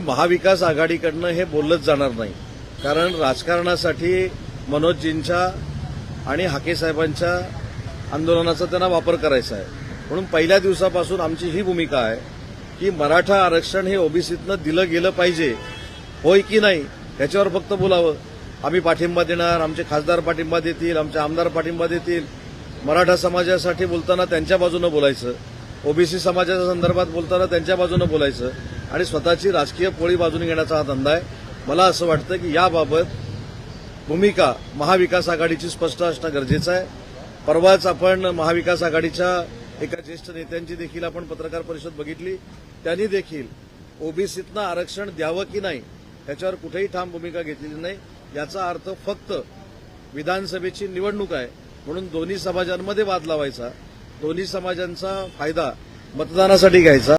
महाविकास आघाडीकडनं हे बोललंच जाणार नाही. कारण राजकारणासाठी मनोजजींच्या आणि हाकेसाहेबांच्या आंदोलनाचा त्यांना वापर करायचा आहे. म्हणून पहिल्या दिवसापासून आमची ही भूमिका आहे की मराठा आरक्षण हे ओबीसीतनं दिलं गेलं पाहिजे. होय की नाही याच्यावर फक्त बोलावं. आम्ही पाठिंबा देणार आमचे खासदार पाठिंबा देतील आमचे आमदार पाठिंबा देतील. मराठा समाजासाठी बोलताना त्यांच्या बाजूनं बोलायचं. ओबीसी समाजाच्या संदर्भात बोलताना त्यांच्या बाजूनं बोलायचं. आणि स्वतःची राजकीय पोळी बाजून घेण्याचा हा धंदा आहे. मला असं वाटतं की याबाबत भूमिका महाविकास आघाडीची स्पष्ट असणं गरजेचं आहे. परवाच आपण महाविकास आघाडीच्या एका ज्येष्ठ नेत्यांची देखील आपण पत्रकार परिषद बघितली. त्यांनी देखील ओबीसीतनं आरक्षण द्यावं की नाही याच्यावर कुठेही ठाम भूमिका घेतलेली नाही. याचा अर्थ फक्त विधानसभेची निवडणूक आहे म्हणून दोन्ही समाजांमध्ये वाद लावायचा. दोन्ही समाजांचा फायदा मतदानासाठी घ्यायचा.